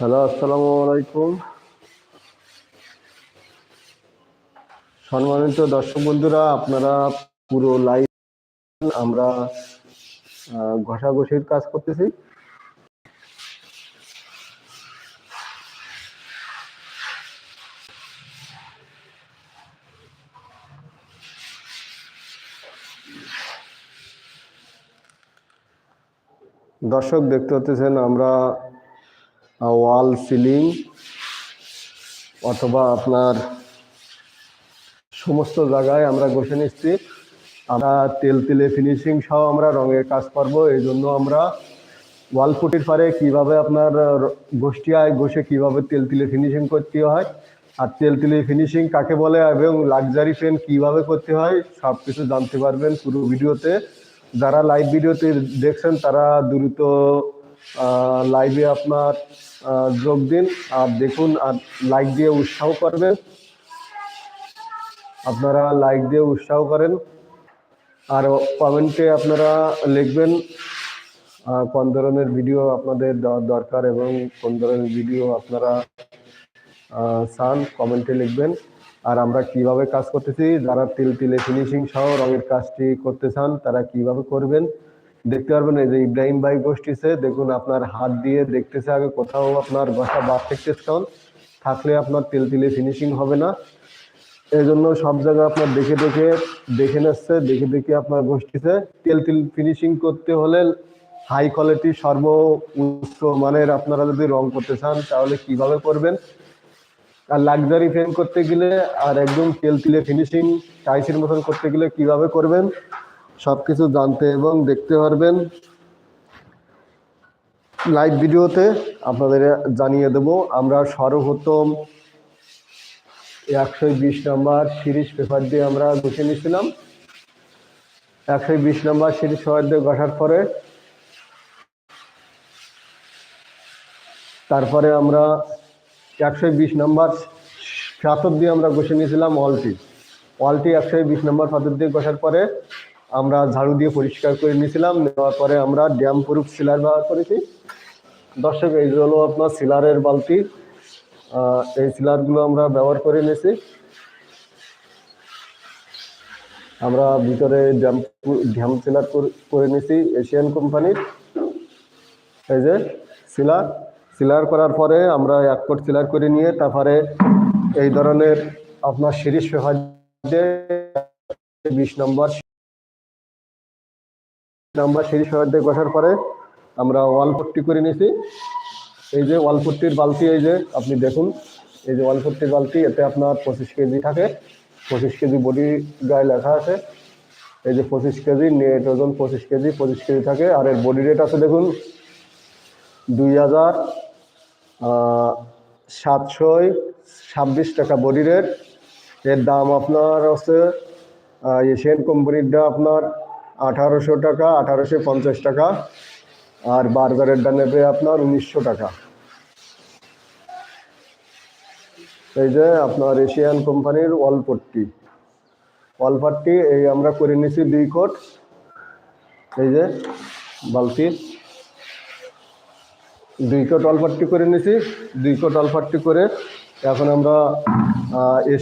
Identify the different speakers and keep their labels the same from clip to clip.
Speaker 1: Hello, আসসালামু আলাইকুম। সম্মানিত দর্শক বন্ধুরা, আপনারা পুরো লাইভ আমরা ঘষাঘষির কাজ করতেছি। দর্শক দেখতে হতেছেন আমরা ওয়াল সিলিং অথবা আপনার সমস্ত জায়গায় আমরা ঘষে নিচ্ছি। আমরা তেল তেলে ফিনিশিং সহ আমরা রঙের কাজ করব। এই জন্য আমরা ওয়াল ফুটির পারে কীভাবে আপনার গোষ্ঠী আয় ঘষে কীভাবে তেল তেলে ফিনিশিং করতে হয়, আর তেল তেলে ফিনিশিং কাকে বলে এবং লাক্সারি পেন কীভাবে করতে হয় সব কিছু জানতে পারবেন পুরো ভিডিওতে। যারা লাইভ ভিডিওতে দেখছেন, তারা দ্রুত লাইভে আপনার যোগ দিন, আর দেখুন, আর লাইক দিয়ে উৎসাহ করবেন। আপনারা লাইক দিয়ে উৎসাহ করেন। আর কমেন্টে আপনারা লিখবেন কোন ধরনের ভিডিও আপনাদের দরকার এবং কোন ধরনের ভিডিও আপনারা চান কমেন্টে লিখবেন। আর আমরা কীভাবে কাজ করতেছি, যারা তিল, তিলে ফিনিশিং সহ রঙের কাজটি করতে চান, তারা কীভাবে করবেন দেখতে পারবেন এই যে ইব্রাহিম ভাই গোষ্ঠীছে দেখুন, আপনার হাত দিয়ে দেখতেছে আগে কোথাও আপনার বসা বাদ থাকতেছে কারণ থাকলে আপনার তেল তিলে ফিনিশিং হবে না। এই জন্য সব জায়গায় আপনার দেখে দেখে দেখে নিচ্ছে, দেখে দেখে আপনার গোষ্ঠীতে তেল তিল ফিনিশিং করতে হলে হাই কোয়ালিটি সর্ব উচ্চ মানের আপনারা যদি রং করতে চান, তাহলে কীভাবে করবেন? আর লাক্সারি ফ্রেম করতে গেলে আর একদম তেল তিলে ফিনিশিং টাইসের মতন করতে গেলে কীভাবে করবেন? সব কিছু জানতে এবং দেখতে পারবেন। লাইভ ভিডিওতে আপনাদের জানিয়ে দেব, আমরা সর্বপ্রথম একশো বিশ নাম্বার সিরিজ পেপার দিয়ে আমরা গুছিয়ে নিয়েছিলাম। একশো বিশ নম্বর সিরিজ পেপার দিয়ে গঠার পরে, তারপরে আমরা একশো বিশ নাম্বার পাথর দিয়ে আমরা ঘষে নিয়েছিলাম অলটি অলটি একশো বিশ নম্বর পাথর দিয়ে ঘষার পরে আমরা ঝাড়ু দিয়ে পরিষ্কার করে নিয়েছিলাম, নেওয়ার পরে আমরা ড্যাম প্রুফ সিলার ব্যবহার করেছি। দর্শক, এই হলো আপনার সিলারের বালতি এই সিলারগুলো আমরা ব্যবহার করে নিয়েছি। আমরা ভিতরে ড্যাম ড্যাম সিলার করে- নিয়েছি এশিয়ান কোম্পানির। এই যে সিলার সিলার করার পরে আমরা এক কোট সিলার করে নিয়ে তারপরে এই ধরনের আপনার সিরিজ পেপার বিশ নম্বর নাম্বার পেপার দিয়ে বসার পরে আমরা ওয়াল পট্টি করে নিয়েছি। এই যে ওয়াল পট্টির বালতি এই যে আপনি দেখুন এই যে ওয়াল পট্টির বালতি এতে আপনার পঁচিশ কেজি থাকে। পঁচিশ কেজি বডি গায়ে লেখা আছে। এই যে পঁচিশ কেজি নেট ওজন পঁচিশ কেজি পঁচিশ কেজি থাকে। আর এর বডি রেট আছে দেখুন দুই হাজার সাতশো ছাব্বিশ টাকা বডি রেট। এর দাম আপনার আহ, এশিয়ান কোম্পানিরটা আপনার আঠারোশো টাকা, আঠারোশো পঞ্চাশ টাকা। আর বার্গারেরটা নেবে আপনার উনিশশো টাকা। এই যে আপনার এশিয়ান কোম্পানির ওয়ালপট্টি ওয়ালপট্টি এই আমরা করে নিয়েছি দুই কোট। এই যে বালতি। দুই কোট অল্পাট্টি করে নিয়েছি দুই কোট অল্পাট্টি করে এখন আমরা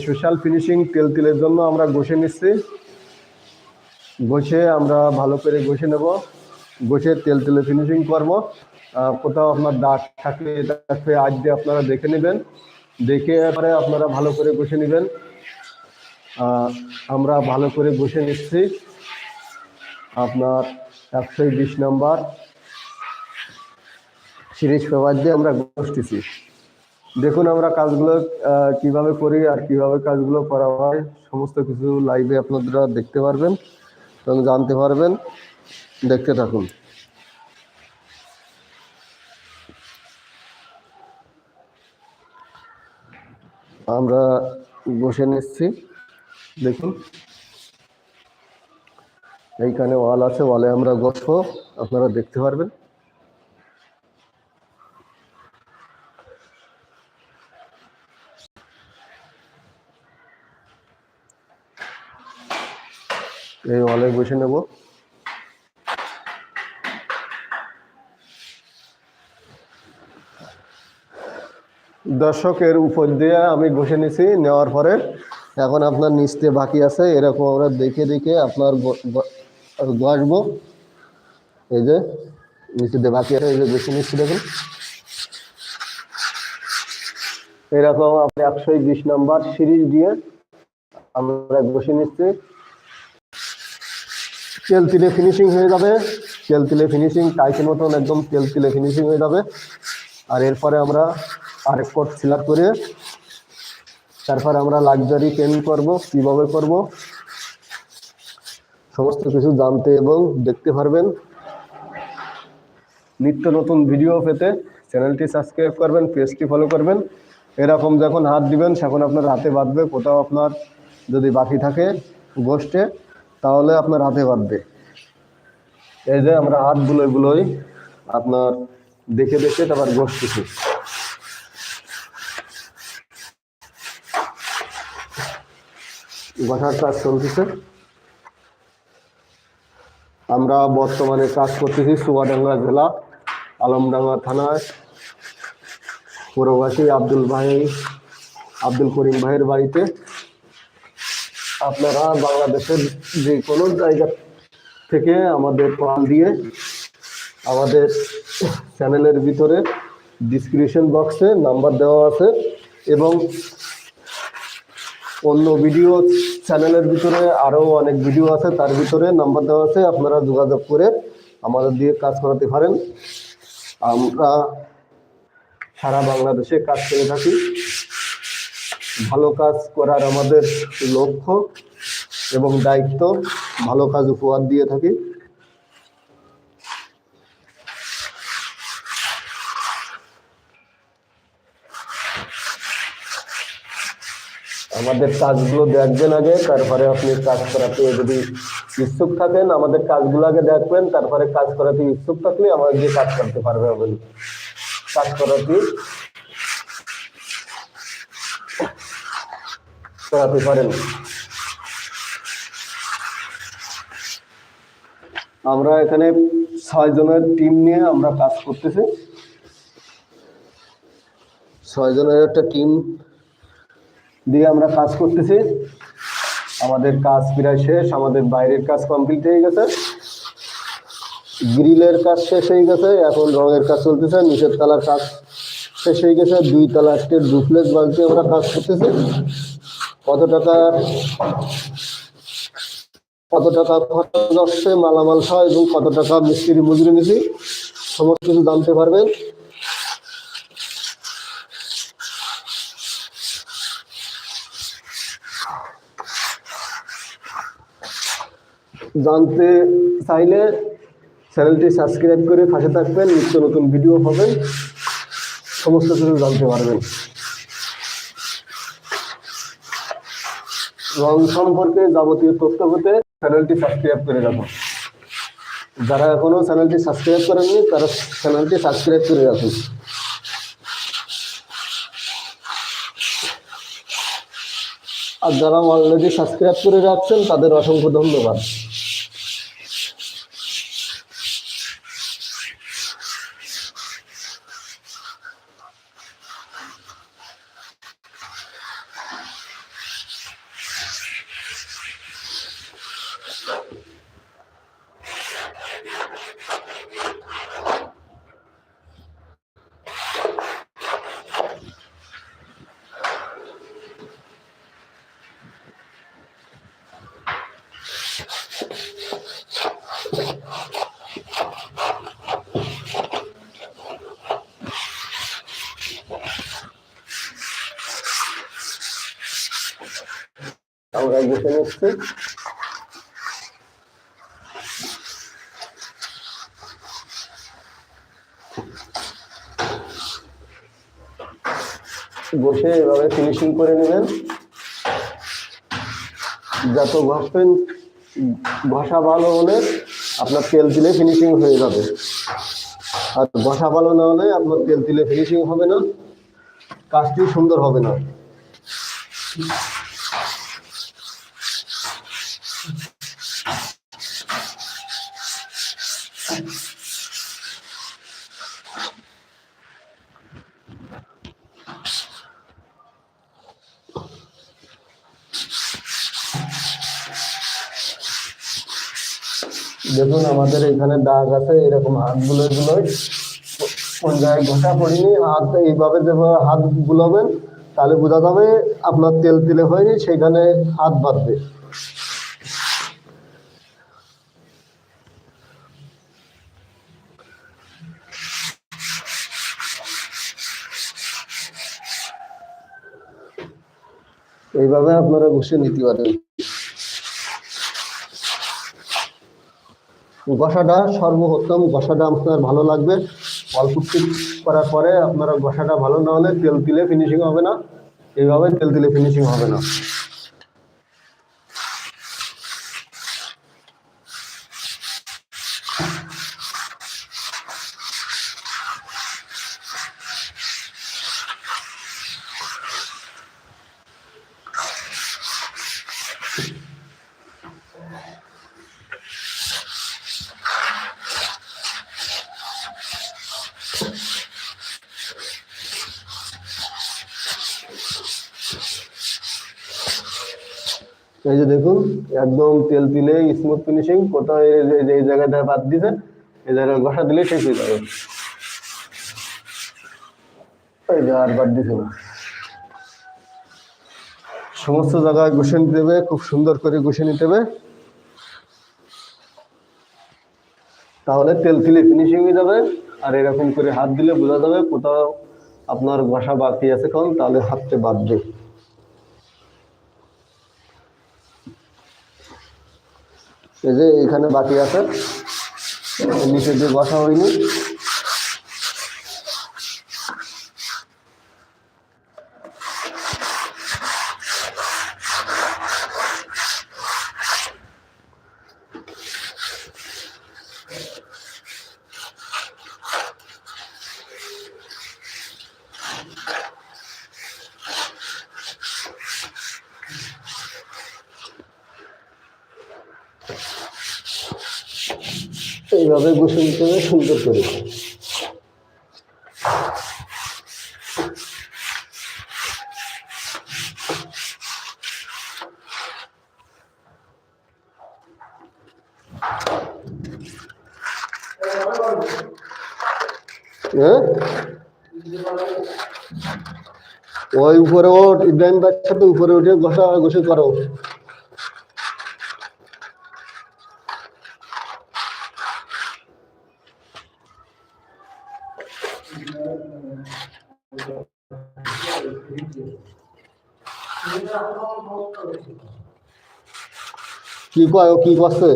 Speaker 1: স্পেশাল ফিনিশিং তেল তেলের জন্য আমরা ঘষে নিচ্ছি। ঘষে আমরা ভালো করে ঘষে নেব। ঘষে তেল তেলে ফিনিশিং করব। কোথাও আপনার দাগ থাকলে থাকলে আজ দিয়ে আপনারা দেখে নেবেন। দেখে পরে আপনারা ভালো করে ঘষে নেবেন। আমরা ভালো করে ঘষে নিচ্ছি। আপনার একশো বিশ নাম্বার। সিরিজ পেপার দিয়ে আমরা বসতেছি। দেখুন আমরা কাজগুলো কীভাবে করি আর কীভাবে কাজগুলো করা হয়। সমস্ত কিছু লাইভে আপনারা দেখতে পারবেন। এবং জানতে পারবেন, দেখতে থাকুন। আমরা বসে নিচ্ছি, দেখুন। এইখানে ওয়াল আছে, ওয়ালে আমরা বসবো, আপনারা দেখতে পারবেন। এই ওয়ালে বসে নেব। দর্শকের উপর দিয়ে আমি ঘষে নিছি, নেওয়ার পরে এখন আপনার নিচতে বাকি আছে, এরকম আমরা দেখে দেখে আপনার গ- এই যে, নিচে বাকি আছে, এই যে ঘষে নিচ্ছি দেখুন। এরকম আপনি একশো বিশ নম্বর সিরিজ দিয়ে আমরা ঘষে নিচ্ছি। তেল তিলে ফিনিশিং হয়ে যাবে। তেল তিলে ফিনিশিং টাইসের মতন একদম তেল তিলে ফিনিশিং হয়ে যাবে। আর এরপরে আমরা আরেক কোট সিলার করে তারপরে আমরা লাক্সারি পেন করব, কীভাবে করব? সমস্ত কিছু জানতে এবং দেখতে পারবেন। নিত্য নতুন ভিডিও পেতে চ্যানেলটি সাবস্ক্রাইব করবেন পেজটি ফলো করবেন। এরকম যখন হাত দিবেন তখন আপনার হাতে বাঁধবে, কোথাও আপনার যদি বাকি থাকে গোষ্ঠে। তাহলে আপনার হাতে বাঁধবে। এই যে আমরা হাত বুলোই বুলোই আপনার দেখে দেখে তারপর গোষ্ঠীছি বসার কাজ চলতেছে। আমরা বর্তমানে কাজ করতেছি চুয়াডাঙ্গা জেলা, আলমডাঙ্গা থানায়। পৌরবাসী আব্দুল ভাই, আব্দুল করিম ভাইয়ের বাড়িতে। আপনারা বাংলাদেশের যে কোনো জায়গা থেকে আমাদের কল দিয়ে আমাদের চ্যানেলের ভিতরে ডিসক্রিপশন বক্সে নাম্বার দেওয়া আছে এবং অন্য ভিডিও চ্যানেলের ভিতরে আরও অনেক ভিডিও আছে, তার ভিতরে নাম্বার দেওয়া আছে, আপনারা যোগাযোগ করে আমাদের দিয়ে কাজ করাতে পারেন। আমরা সারা বাংলাদেশে কাজ করে থাকি। ভালো কাজ করার আমাদের লক্ষ্য এবং দায়িত্ব, ভালো কাজ উপহার দিয়ে থাকি। আমাদের কাজগুলো দেখবেন আগে, তারপরে আপনি কাজ করাতে যদি ইচ্ছুক থাকেন, আমাদের কাজগুলো আগে দেখবেন, তারপরে কাজ করাতে ইচ্ছুক থাকলে আমাদের কাজ করতে পারবে। কাজ করাতে করাতে পারেন। আমরা এখানে ছয় জনের টিম নিয়ে আমরা কাজ করতেছি। ছয় জনের একটা টিম দিয়ে আমরা কাজ করতেছি। আমাদের কাজ প্রায় শেষ, আমাদের বাইরের কাজ কমপ্লিট হয়ে গেছে। গ্রিলের কাজ শেষ হয়ে গেছে, এখন রঙের কাজ চলতেছে, নিচের তলার কাজ শেষ হয়ে গেছে। দুই তলা আজকে ডুপ্লেক্স বালতি আমরা কাজ করতেছি। কত টাকা? কত টাকা খরচ আসছে মালামাল সহ এবং কত টাকা মিস্ত্রি মজুরি নিছি সমস্ত কিছু জানতে পারবেন। জানতে চাইলে চ্যানেলটি সাবস্ক্রাইব করে পাশে থাকবেন। নিত্য নতুন ভিডিও পাবেন। সমস্ত কিছু জানতে পারবেন। রং সম্পর্কে যাবতীয় তথ্য পেতে চ্যানেলটি সাবস্ক্রাইব করে রাখুন যারা এখনও চ্যানেলটি সাবস্ক্রাইব করেননি, তারা চ্যানেলটি সাবস্ক্রাইব করে রাখুন। আর যারা অলরেডি সাবস্ক্রাইব করে রাখছেন, তাদের অসংখ্য ধন্যবাদ। বসে এভাবে ফিনিশিং করে নেবেন। যত ঘষবেন ঘষা ভালো হলে আপনার তেল দিলে ফিনিশিং হয়ে যাবে। আর ঘষা ভালো না হলে আপনার তেল দিলে ফিনিশিং হবে না। কাজটি সুন্দর হবে না। দেখুন, আমাদের এখানে দাগ আছে, এরকম হাত বুলোয় কোন জায়গায় ঘষা পড়িনি। হাত এইভাবে যেভাবে হাত বুলাবেন, তাহলে বোঝা যাবে আপনার তেল তেলে হয়নি, সেখানে হাত বাঁধবে। এইভাবে আপনারা ঘষে নিতে পারেন। গসাটা সর্বোত্তম গসাটা আপনার ভালো লাগবে। অল্প করার পরে আপনারা গসাটা ভালো না হলে তেল দিলে ফিনিশিং হবে না। এইভাবে তেল দিলে ফিনিশিং হবে না। এই যে দেখুন, একদম তেল দিলে স্মুথ ফিনিশিং কোথাও এই জায়গাটা বাদ দিছে, এই জায়গায় ঘষা দিলে ঠিক হয়ে যাবে। এই যে আর বাদ দিছে না। সমস্ত জায়গায় ঘষে নিতে হবে, খুব সুন্দর করে ঘষে নিতে হবে। তাহলে তেল দিলে ফিনিশিং হয়ে যাবে, আর এরকম করে হাত দিলে বোঝা যাবে কোথাও আপনার ঘষা বাকি আছে কোন তাহলে হাতটা বাঁধবে। এই যে এখানে বাকি আছে। নিচে যে বসা হয়নি। এইভাবে নিতে হবে সুন্দর করে হ্যাঁ? ওই উপরে ওঠ, ইব্রাহিম বাচ্চা তো উপরে উঠে ঘষা ঘষে করো। কি কয় ও কি করছে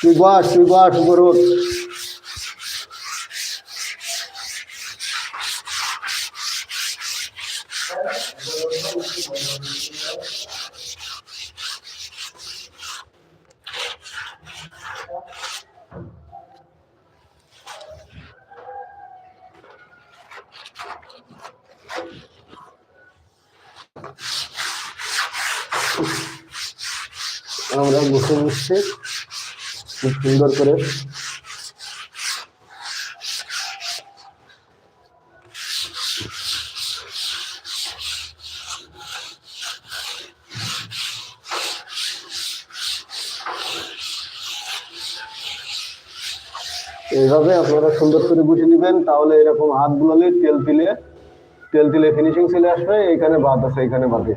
Speaker 1: তুই গাছ তুই গাছ উপরে আমরা বসে বসছে খুব সুন্দর করে এইভাবে আপনারা সুন্দর করে বুঝে নেবেন, তাহলে এরকম হাত বুলালে তেল দিলে তেল দিলে ফিনিশিং চলে আসবে, এখানে বাদ আছে, এখানে বাদে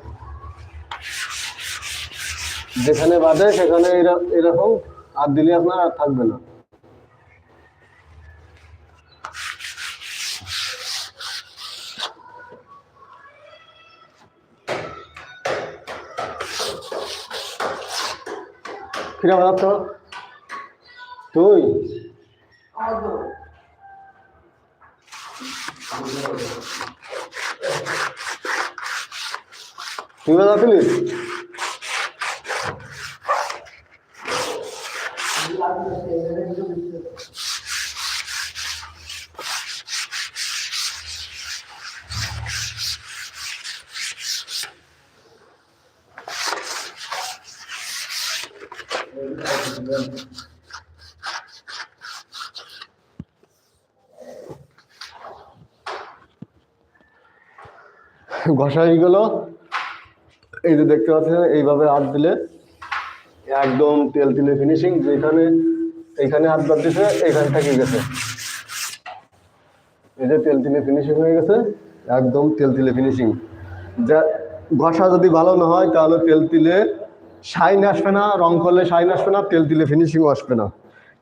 Speaker 1: যেখানে বাঁধে, সেখানে এরা- এরকম আর দিলে আপনার আর থাকবে না। কিরা বানাচ্ছ তুই? তুই বানাচ্ছিলি ঘষা হয়ে এই যে দেখতে পাচ্ছেন এইভাবে আট দিলে একদম তেল তিলে ফিনিশিং যেখানে এইখানে হাত বাদ দিছে, এইখান থেকে গেছে। এই যে তেল তিলে ফিনিশিং হয়ে গেছে, একদম তেল তিলে ফিনিশিং যা, ঘষা যদি ভালো না হয়, তাহলে তেল তিলে শাইন আসবে না, রং করলে শাইন আসবে না, তেল তিলে ফিনিশিংও আসবে না।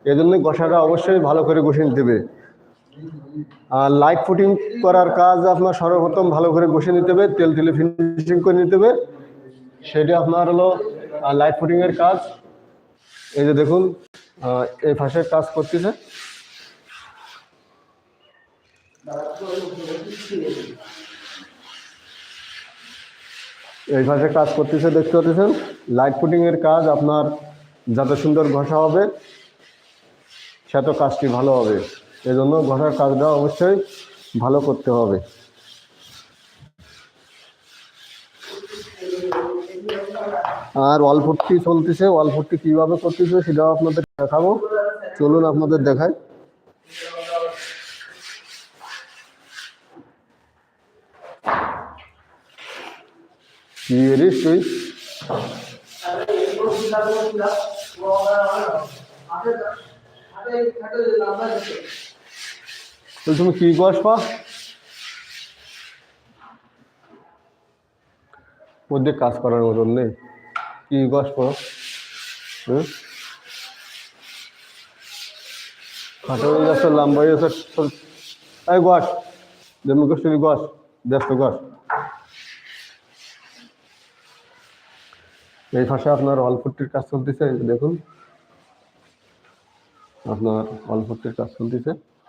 Speaker 1: এই জন্য ঘষাটা অবশ্যই ভালো করে ঘষে নিতে হবে। আর লাইট ফুটিং করার কাজ আপনার সর্বপ্রথম ভালো করে ঘষে নিতে হবে, তেল তিলে ফিনিশিং করে নিতে হবে। সেটা আপনার হলো লাইট ফুটিং এর কাজ, এই যে দেখুন এই ফাঁসের কাজ করতেছে। এই পাশে কাজ করতেছে, দেখতে পাচ্ছেন? লাইট ফুটিং এর কাজ আপনার যত সুন্দর ঘষা হবে সেত কাজটি ভালো হবে। এই জন্য ঘষার কাজটা অবশ্যই ভালো করতে হবে। আর ওয়াল ফুটটি চলতেছে, ওয়াল ফুটটি কীভাবে করতেছে সেটাও আপনাদের দেখাবো। চলুন আপনাদের তো তুমি কি কস মধ্যে কাজ করার মতন নেই। কি চল- এই গস ব্যস্ত এই আপনার অল্পটির কাজ চলতেছে, দেখুন। আপনার অল্পটির কাজ চলতেছে।